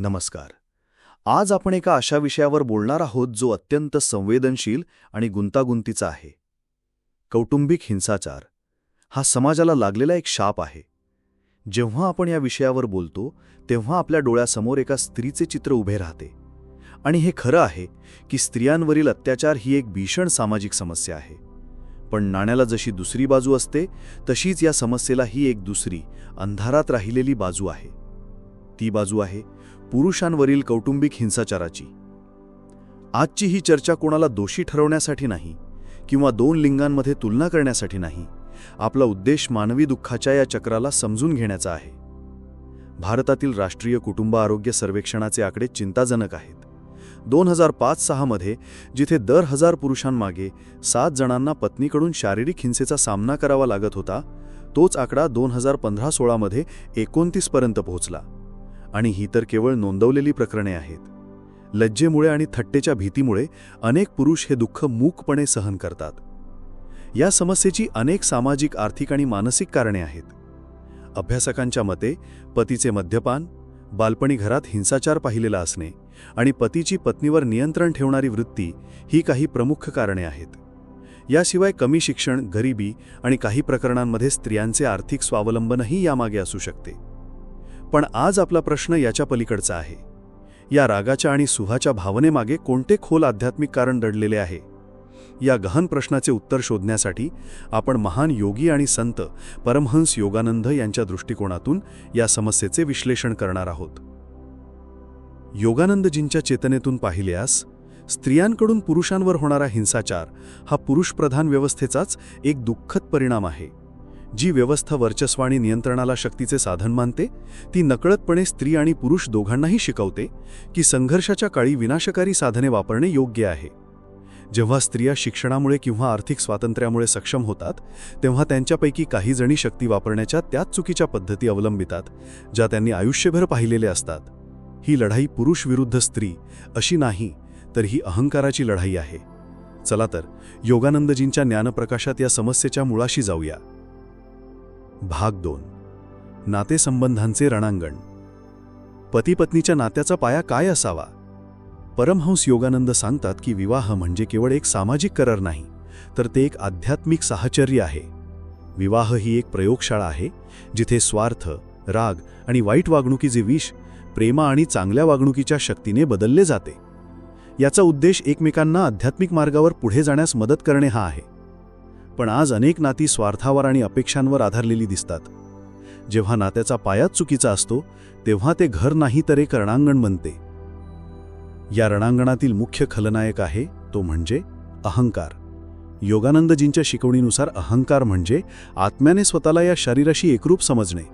नमस्कार. आज आपण एका अशा विषयावर बोलणार आहोत जो अत्यंत संवेदनशील आणि गुंतागुंतीचा आहे. कौटुंबिक हिंसाचार. हा समाजाला लागलेला एक शाप आहे. जेव्हा आपण या विषयावर बोलतो तेव्हा आपल्या डोळ्यासमोर एका स्त्रीचे चित्र उभे राहते. आणि हे खरं आहे की स्त्रियांवरील अत्याचार ही एक भीषण सामाजिक समस्या आहे. पण नाण्याला जशी दुसरी बाजू असते तशीच या समस्येला ही एक दुसरी अंधारात राहिलेली बाजू आहे. ती बाजू आहे पुरुषांवरील कौटुंबिक हिंसाचाराची. आजची ही चर्चा कोणाला दोषी ठरवण्यासाठी नाही किंवा दोन लिंगांमध्ये तुलना करण्यासाठी नाही आपला उद्देश मानवी दुःखाच्या या चक्राला समजून घेण्याचा आहे. भारतातील राष्ट्रीय कुटुंब आरोग्य सर्वेक्षणाचे आकडे चिंताजनक आहेत. दोन हजार पाच सहामध्ये जिथे दर हजार पुरुषांमागे सात जणांना पत्नीकडून शारीरिक हिंसेचा सामना करावा लागत होता तोच आकडा दोन हजार पंधरा सोळामध्ये एकोणतीसपर्यंत पोहोचला. आणि ही तर केवळ नोंदवलेली प्रकरणे आहेत. लज्जेमुळे आणि थट्टेच्या भीतीमुळे अनेक पुरुष हे दुःख मूकपणे सहन करतात. या समस्येची अनेक सामाजिक आर्थिक आणि मानसिक कारणे आहेत. अभ्यासकांच्या मते पतीचे मद्यपान बालपणी घरात हिंसाचार पाहिलेला असणे आणि पतीची पत्नीवर नियंत्रण ठेवणारी वृत्ती ही काही प्रमुख कारणे आहेत. याशिवाय कमी शिक्षण गरिबी आणि काही प्रकरणांमध्ये स्त्रियांचे आर्थिक स्वावलंबनही यामागे असू शकते. पण आज आपला प्रश्न याच्या पलीकडचा आहे. या रागाच्या आणि सुहाच्या भावनेमागे कोणते खोल आध्यात्मिक कारण दडलेले आहे? या गहन प्रश्नाचे उत्तर शोधण्यासाठी आपण महान योगी आणि संत परमहंस योगानंद यांच्या दृष्टिकोनातून या समस्येचे विश्लेषण करणार आहोत. योगानंदजींच्या चेतनेतून पाहिल्यास स्त्रियांकडून पुरुषांवर होणारा हिंसाचार हा पुरुषप्रधान व्यवस्थेचाच एक दुःखद परिणाम आहे. जी व्यवस्था वर्चस्वाणी नियंत्रणाला शक्तीचे साधन मानते ती नकळतपणे स्त्री आणि पुरुष दोघांनाही शिकवते की संघर्षाच्या काळी विनाशकारी साधने वापरणे योग्य आहे. जेव्हा स्त्रिया शिक्षणामुळे किंवा आर्थिक स्वातंत्र्यामुळे सक्षम होतात तेव्हा त्यांच्यापैकी काही जणी शक्ती वापरण्याच्या त्याच चुकीच्या पद्धती अवलंबितात ज्या त्यांनी आयुष्यभर पाहिलेले असतात. ही लढाई पुरुष विरुद्ध स्त्री अशी नाही तर ही अहंकाराची लढाई आहे. चला तर योगानंदजींच्या ज्ञानप्रकाशात या समस्येच्या मुळाशी जाऊया. भाग दोन. नातेसंबंधांचे रणांगण. पतीपत्नीच्या नात्याचा पाया काय असावा? परमहंस योगानंद सांगतात की विवाह म्हणजे केवळ एक सामाजिक करार नाही तर ते एक आध्यात्मिक साहचर्य आहे. विवाह ही एक प्रयोगशाळा आहे जिथे स्वार्थ राग आणि वाईट वागणुकीचे विष प्रेमा आणि चांगल्या वागणुकीच्या शक्तीने बदलले जाते. याचा उद्देश एकमेकांना आध्यात्मिक मार्गावर पुढे जाण्यास मदत करणे हा आहे. पण आज अनेक नाती स्वार्थावर आणि अपेक्षांवर आधारलेली दिसतात. जेव्हा नात्याचा पायाच चुकीचा असतो तेव्हा ते घर नाही तर एक रणांगण बनते. या रणांगणातील मुख्य खलनायक आहे तो म्हणजे अहंकार. योगानंदजींच्या शिकवणीनुसार अहंकार म्हणजे आत्म्याने स्वतःला या शरीराशी एकरूप समजणे.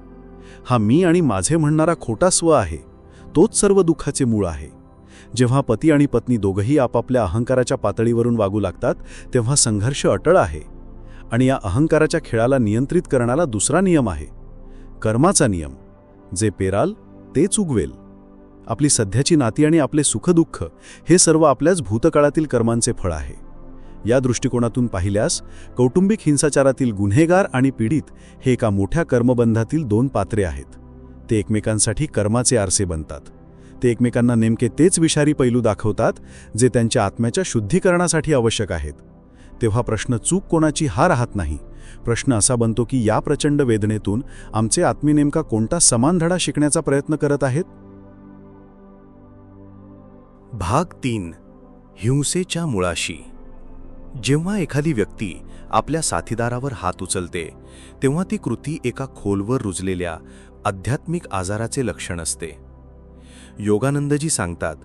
हा मी आणि माझे म्हणणारा खोटा स्व आहे तोच सर्व दुःखाचे मूळ आहे. जेव्हा पती आणि पत्नी दोघंही आपापल्या अहंकाराच्या पातळीवरून वागू लागतात तेव्हा संघर्ष अटळ आहे. आणि या अहंकाराच्या खेळाला नियंत्रित करणारा दुसरा नियम आहे. कर्माचा नियम जे पेराल तेच उगवेल. आपली सध्याची नाती आणि आपले सुखदुःख हे सर्व आपल्याच भूतकाळातील कर्मांचे फळ आहे. या दृष्टिकोनातून पाहिल्यास कौटुंबिक हिंसाचारातील गुन्हेगार आणि पीडित हे एका मोठ्या कर्मबंधातील दोन पात्रे आहेत. ते एकमेकांसाठी कर्माचे आरसे बनतात. ते एकमेकांना नेमके तेच विषारी पैलू दाखवतात जे त्यांच्या आत्म्याच्या शुद्धीकरणासाठी आवश्यक आहेत. तेव्हा प्रश्न चूक कोणाची हा राहत नाही. प्रश्न असा बनतो की या प्रचंड वेदनेतून आमचे आत्मी नेमका कोणता समान धडा शिकण्याचा प्रयत्न करत आहेत? भाग तीन. हिंसेच्या मुळाशी. जेव्हा एखादी व्यक्ती आपल्या साथीदारावर हात उचलते तेव्हा ती कृती एका खोलवर रुजलेल्या आध्यात्मिक आजाराचे लक्षण असते. योगानंदजी सांगतात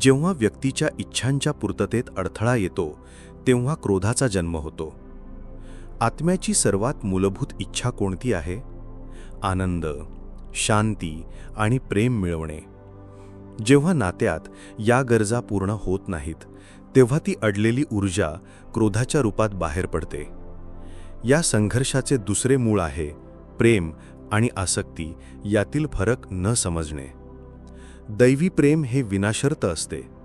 जेव्हा व्यक्तीच्या इच्छांच्या पूर्ततेत अडथळा येतो तेव्हा क्रोधाचा जन्म होतो. आत्म्याची सर्वात मूलभूत इच्छा कोणती आहे? आनंद शांती आणि प्रेम मिळवणे. जेव्हा नात्यात या गरजा पूर्ण होत नाहीत तेव्हा ती अडलेली ऊर्जा क्रोधाच्या रूपात बाहेर पडते. या संघर्षाचे दुसरे मूळ आहे प्रेम आणि आसक्ती यातील फरक न समजणे. दैवी प्रेम हे विनाशर्त असते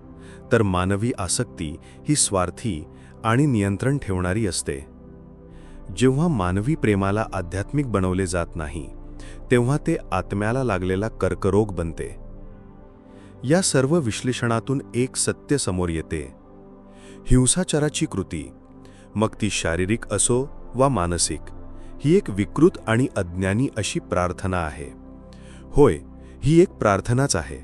तर मानवी आसक्ती ही स्वार्थी आणि नियंत्रण ठेवणारी असते. जेव्हा मानवी प्रेमाला आध्यात्मिक बनवले जात नाही तेव्हा ते आत्म्याला लागलेला कर्करोग बनते. या सर्व विश्लेषणातून एक सत्य समोर येते. हिंसाचाराची कृती मग ती शारीरिक असो वा मानसिक ही एक विकृत आणि अज्ञानी अशी प्रार्थना आहे. होय ही एक प्रार्थनाच आहे.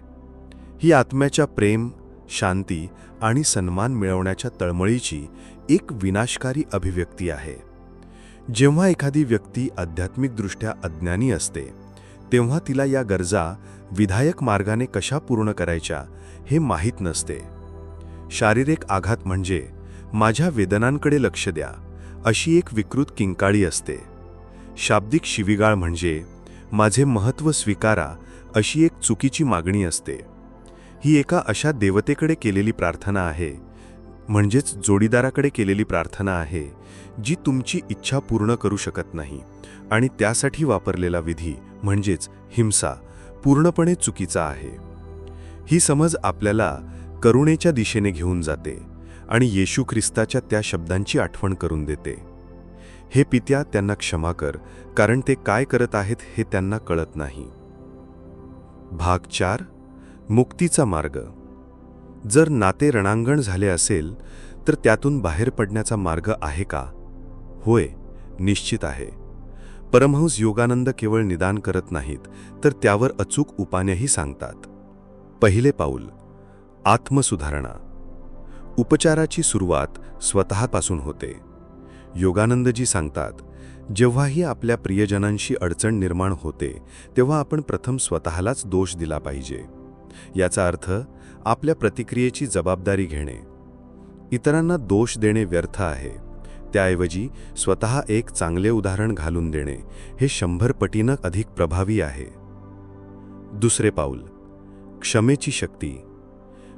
ही आत्म्याच्या प्रेम शांती आणि सन्मान मिळवण्याच्या तळमळीची एक विनाशकारी अभिव्यक्ती आहे. जेव्हा एखादी व्यक्ती आध्यात्मिकदृष्ट्या अज्ञानी असते तेव्हा तिला या गरजा विधायक मार्गाने कशा पूर्ण करायच्या हे माहीत नसते. शारीरिक आघात म्हणजे माझ्या वेदनांकडे लक्ष द्या अशी एक विकृत किंकाळी असते. शाब्दिक शिविगाळ म्हणजे माझे महत्त्व स्वीकारा अशी एक चुकीची मागणी असते. ही एका अशा देवतेकडे केलेली प्रार्थना आहे. म्हणजेच जोडीदाराकडे केलेली प्रार्थना आहे जी तुमची इच्छा पूर्ण करू शकत नाही. आणि त्यासाठी वापरलेला विधी म्हणजेच हिंसा पूर्णपणे चुकीचा आहे. ही समज आपल्याला करुणेच्या दिशेने घेऊन जाते आणि येशू ख्रिस्ताच्या त्या शब्दांची आठवण करून देते. हे पित्या त्यांना क्षमा कर कारण ते काय करत आहेत हे त्यांना कळत नाही. भाग चार मुक्तीचा मार्ग. जर नाते रणांगण झाले असेल तर त्यातून बाहेर पडण्याचा मार्ग आहे का? होय निश्चित आहे. परमहंस योगानंद केवळ निदान करत नाहीत तर त्यावर अचूक उपायही सांगतात. पहिले पाऊल आत्मसुधारणा. उपचाराची सुरुवात स्वतःपासून होते. योगानंदजी सांगतात जेव्हाही आपल्या प्रियजनांशी अडचण निर्माण होते तेव्हा आपण प्रथम स्वतःलाच दोष दिला पाहिजे. याचा अर्थ आपल्या प्रतिक्रियेची जबाबदारी घेणे. इतरांना दोष देणे व्यर्थ आहे. त्याऐवजी स्वतः एक चांगले उदाहरण घालून देणे हे शंभर पटीनं अधिक प्रभावी आहे. दुसरे पाऊल. क्षमेची शक्ती.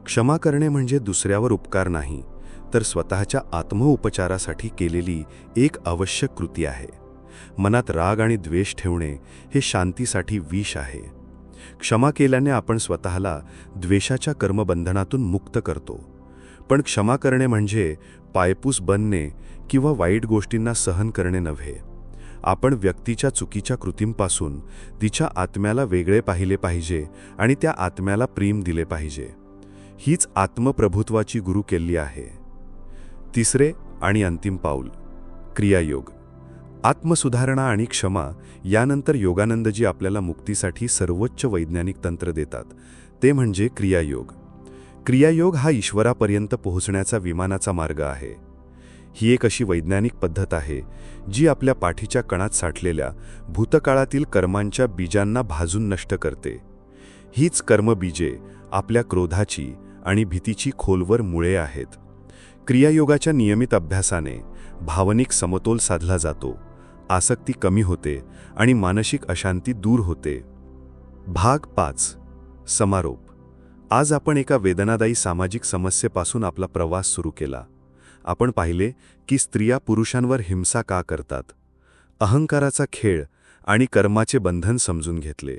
क्षमा करणे म्हणजे दुसऱ्यावर उपकार नाही तर स्वतःच्या आत्मउपचारासाठी केलेली एक आवश्यक कृती आहे. मनात राग आणि द्वेष ठेवणे हे शांतीसाठी विष आहे. क्षमा केल्याने आपण स्वतःला द्वेषाच्या कर्मबंधनातून मुक्त करतो. पण क्षमा करणे म्हणजे पायपूस बनणे किंवा वाईट गोष्टींना सहन करणे नव्हे. आपण व्यक्तीच्या चुकीच्या कृतींपासून तिच्या आत्म्याला वेगळे पाहिले पाहिजे आणि त्या आत्म्याला प्रेम दिले पाहिजे. हीच आत्मप्रभुत्वाची गुरु केली आहे. तिसरे आणि अंतिम पाऊल क्रियायोग. आत्मसुधारणा आणि क्षमा यानंतर योगानंदजी आपल्याला मुक्तीसाठी सर्वोच्च वैज्ञानिक तंत्र देतात. ते म्हणजे क्रियायोग. क्रियायोग हा ईश्वरापर्यंत पोहोचण्याचा विमानाचा मार्ग आहे. ही एक अशी वैज्ञानिक पद्धत आहे जी आपल्या पाठीच्या कणात साठलेल्या भूतकाळातील कर्मांच्या बीजांना भाजून नष्ट करते. हीच कर्मबीजे आपल्या क्रोधाची आणि भीतीची खोलवर मुळे आहेत. क्रियायोगाच्या नियमित अभ्यासाने भावनिक समतोल साधला जातो. आसक्ती कमी होते आणि मानसिक अशांती दूर होते. भाग पाच. समारोप. आज आपण एका वेदनादायी सामाजिक समस्येपासून आपला प्रवास सुरू केला. आपण पाहिले की स्त्रिया पुरुषांवर हिंसा का करतात? अहंकाराचा खेळ आणि कर्माचे बंधन समजून घेतले.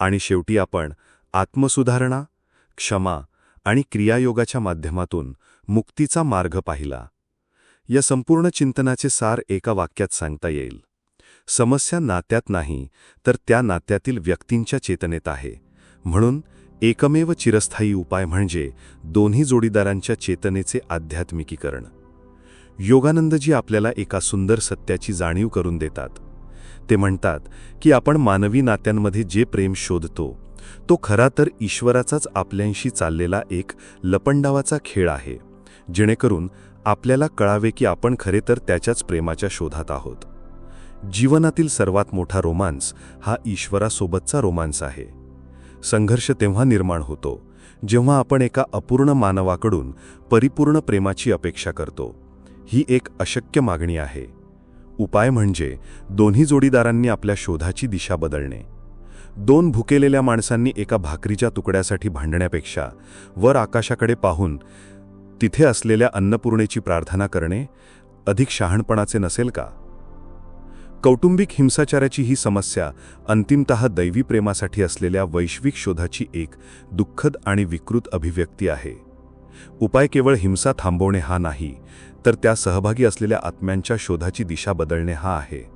आणि शेवटी आपण आत्मसुधारणा क्षमा आणि क्रियायोगाच्या माध्यमातून मुक्तीचा मार्ग पाहिला. या संपूर्ण चिंतनाचे सार एका वाक्यात सांगता येईल. समस्या नात्यात नाही तर त्या नात्यातील व्यक्तींच्या चेतनेत आहे. म्हणून एकमेव चिरस्थायी उपाय म्हणजे दोन्ही जोडीदारांच्या चेतनेचे आध्यात्मिकीकरण. योगानंदजी आपल्याला एका सुंदर सत्याची जाणीव करून देतात. ते म्हणतात की आपण मानवी नात्यांमध्ये जे प्रेम शोधतो तो खरा तर ईश्वराचाच आपल्याशी चाललेला एक लपंडावाचा खेळ आहे जेणेकरून आपल्याला कळावे की आपण खरे तर त्याच्याच प्रेमाच्या शोधात आहोत. जीवनातील सर्वात मोठा रोमांस हा ईश्वरासोबतचा रोमांस आहे. संघर्ष तेव्हा निर्माण होतो जेव्हा आपण एका अपूर्ण मानवाकडून परिपूर्ण प्रेमाची अपेक्षा करतो. ही एक अशक्य मागणी आहे. उपाय म्हणजे दोन्ही जोडीदारांनी आपल्या शोधाची दिशा बदलणे. दोन भुकेलेल्या माणसांनी एका भाकरीच्या तुकड्यासाठी भांडण्यापेक्षा वर आकाशाकडे पाहून तिथे असलेल्या अन्नपूर्णेची प्रार्थना करणे अधिक शहाणपणाचे नसेल का? कौटुंबिक हिंसाचाराची ही समस्या अंतिमतः दैवी प्रेमासाठी असलेल्या वैश्विक शोधाची एक दुःखद आणि विकृत अभिव्यक्ती आहे. उपाय केवळ हिंसा थांबवणे हा नाही तर त्या सहभागी असलेल्या आत्म्यांच्या शोधाची दिशा बदलणे हा आहे.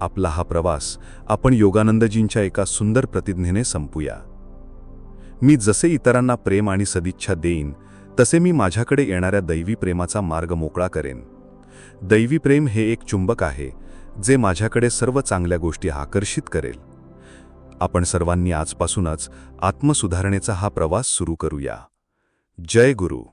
आपला हा प्रवास आपण योगानंदजींच्या एका सुंदर प्रतिज्ञेने संपूया. मी जसे इतरांना प्रेम आणि सदिच्छा देईन तसे मी माझ्याकडे येणाऱ्या दैवी प्रेमाचा मार्ग मोकळा करेन. दैवी प्रेम हे एक चुंबक आहे जे माझ्याकडे सर्व चांगल्या गोष्टी आकर्षित करेल. आपण सर्वांनी आजपासूनच आत्मसुधारणेचा हा प्रवास सुरू करूया. जय गुरु!